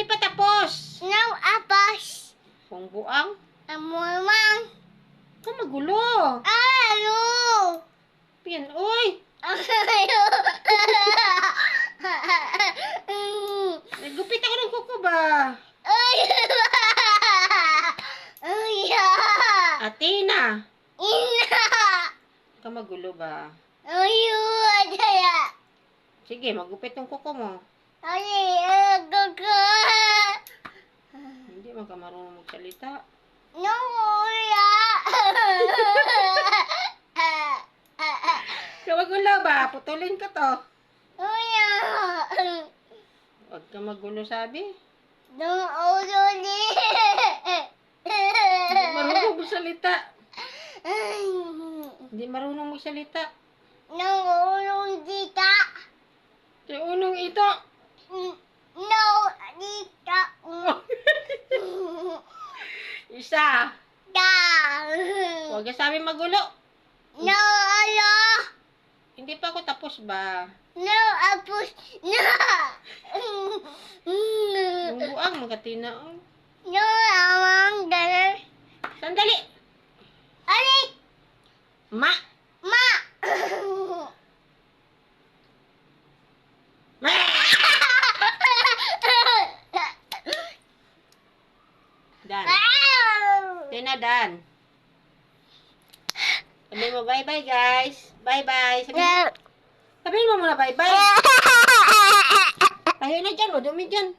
Hindi pa tapos. No, apos. Kung buang, Amumang. ka magulo. Ayo. Pian, uy. Ayo. Nagupit ako ng kuko ba? Ayo. Ayo. Atina. Ina. Ka magulo ba? Ayo. Adaya. Sige, magupit ng kuko mo. Ayo. Gogo. Hindi man ka marunong magsalita. No, ya. Ka magulo ba? Putulin ka to. Uya. Huwag ka magulo sabi. No, ululi. Hindi marunong magsalita. Hindi marunong magsalita. No, ulong dita. Kaya unong ito. No, Isa. Da. Huwag ka sabi magulo. No, alo. Hindi pa ako tapos ba? No, apos. No. Yung buang magatina. oh. No, amang ganun. Sandali. Alik. Ma. Ma. Ma. Dan. Tina Dan. Sabi mo bye-bye guys. Bye-bye. Sabi, sabihin mo muna bye-bye. Tayo na dyan. O, dumi dyan.